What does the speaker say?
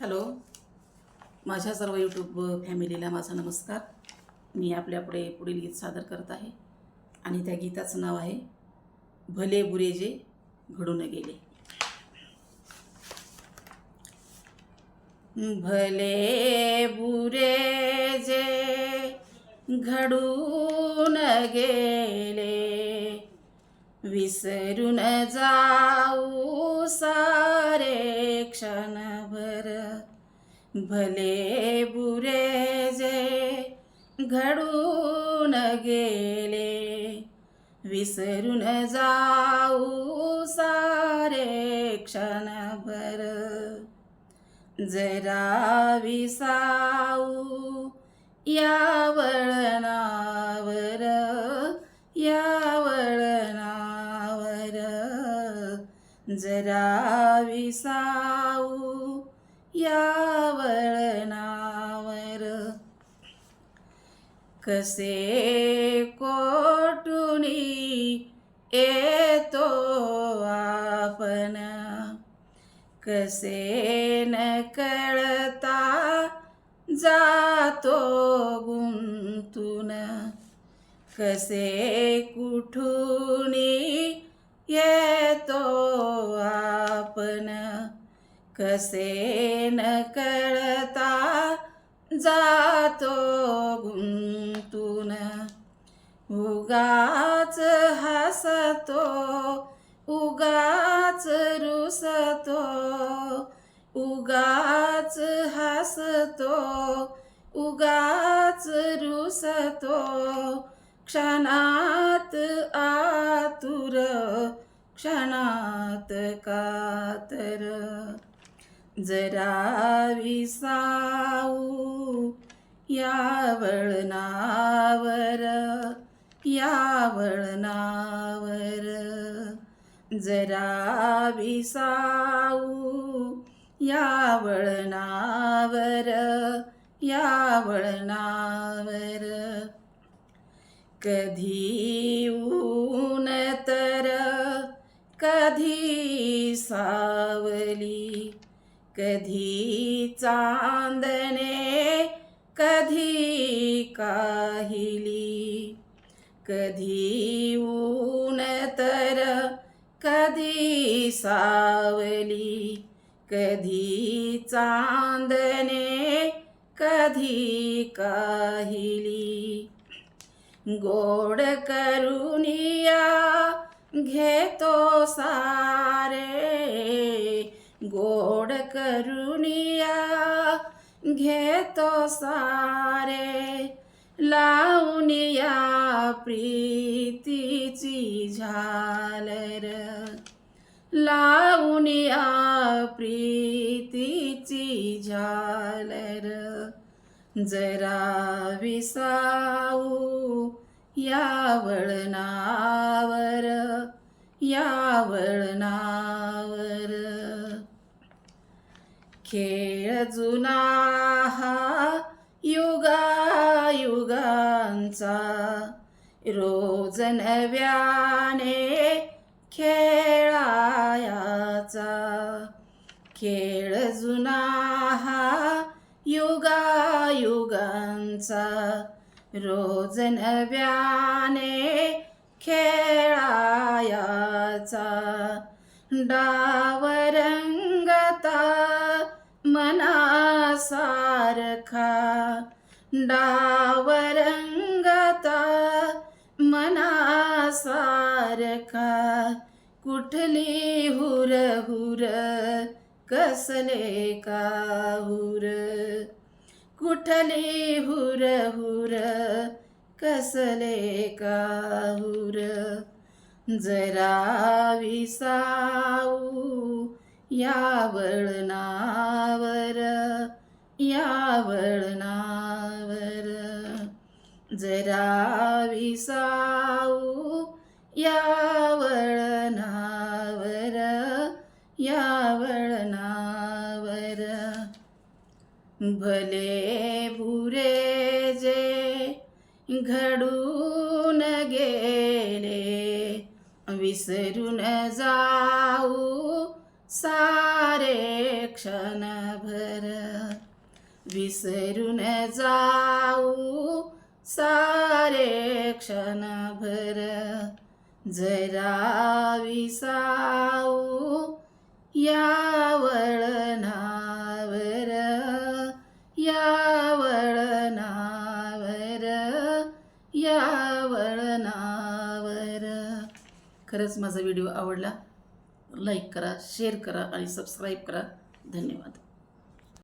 Hello. माझ्या सर्व YouTube फॅमिलीला माझा नमस्कार. मी आपल्यापुढे पुढील गीत सादर करत आहे आणि त्या गीताचं नाव आहे भले बुरे जे घडून गेले. भले बुरे जे घडून गेले विसरून जाऊ सारे क्षण क्षणभर भले बुरे जे घडून गेले विसरून जाऊ सारे क्षणभर। जरा विसाऊ या वळणावर या वळणावर जरा विसाऊ कसे कोटुनी येतो आपण? कसे न कळता जातो गुंतून? कसे कुठून येतो आपण? कसे न कळता जा जातो गुंतून. उगाच हसतो उगाच रुसतो उगाच हसतो उगाच रुसतो. क्षणात आतुर क्षणात कातर. जरा विसाऊ या वळणावर या वळणावर जरा विसाऊ या वळणावर या वळणावर कधी ऊन तर कधी सावली कधी चांदणे कधी काहिली? कधी ऊन तर कधी सावली? कधी चांदणे कधी काहिली? गोड करुनिया घेतो सारे गोड करुनिया घेतो सारे. लावून प्रीतीची झालर. लावून या प्रीतीची झालर. जरा विसाऊ या वळणावर या वळणा खेळ जुना हा युगा युगांचा. रोज नव्याने खेळायाचा. खेळ जुना हा युगा युगांचा. रोज नव्याने खेळायाचा. डावर सखा डावरंगता मनासारखा कुठली हुर हुर कसले का हुर कुठली हुर हुर कसले का हुर जरा विसाऊ या वळणावर या वळणावर जरा विसाऊ या वळणावर या वळणावर भले बुरे जे घडून गेले विसरून जाऊ सारे क्षणभर. विसरून जाऊ सारे क्षणभर जरा विसाऊ या वळणावर या वळणावर या वळणावर खरंच माझा व्हिडिओ आवडला. लाईक करा शेअर करा आणि सबस्क्राईब करा. धन्यवाद.